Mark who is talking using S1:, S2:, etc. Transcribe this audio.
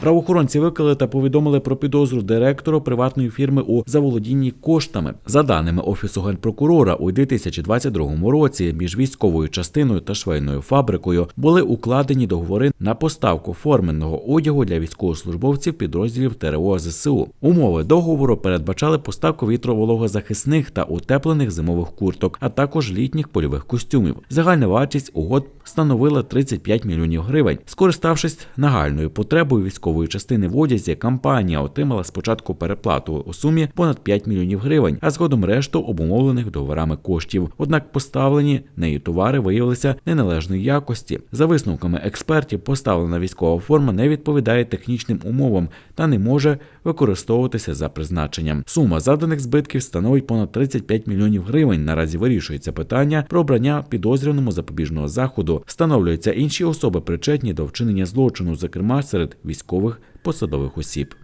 S1: Правоохоронці викликали та повідомили про підозру директору приватної фірми у заволодінні коштами. За даними офісу генпрокурора, у 2022 році між військовою частиною та швейною фабрикою були укладені договори на поставку форменного одягу для військовослужбовців підрозділів ТРО ЗСУ. Умови договору передбачали поставку вітровологозахисних та утеплених зимових курток, а також літніх польових костюмів. Загальна вартість угод становила 35 мільйонів гривень. Скориставшись нагальною потребою військової частини в одязі, компанія отримала спочатку переплату у сумі понад 5 мільйонів гривень, а згодом решту обумовлених договорами коштів. Однак поставлені нею товари виявилися неналежної якості. За висновками експертів, поставлена військова форма не відповідає технічним умовам та не може використовуватися за призначенням. Сума заданих збитків становить понад 35 мільйонів гривень. Наразі вирішується питання про обрання підозрюваному запобіжного заходу. Встановлюються інші особи причетні до вчинення злочину, зокрема серед військових посадових осіб.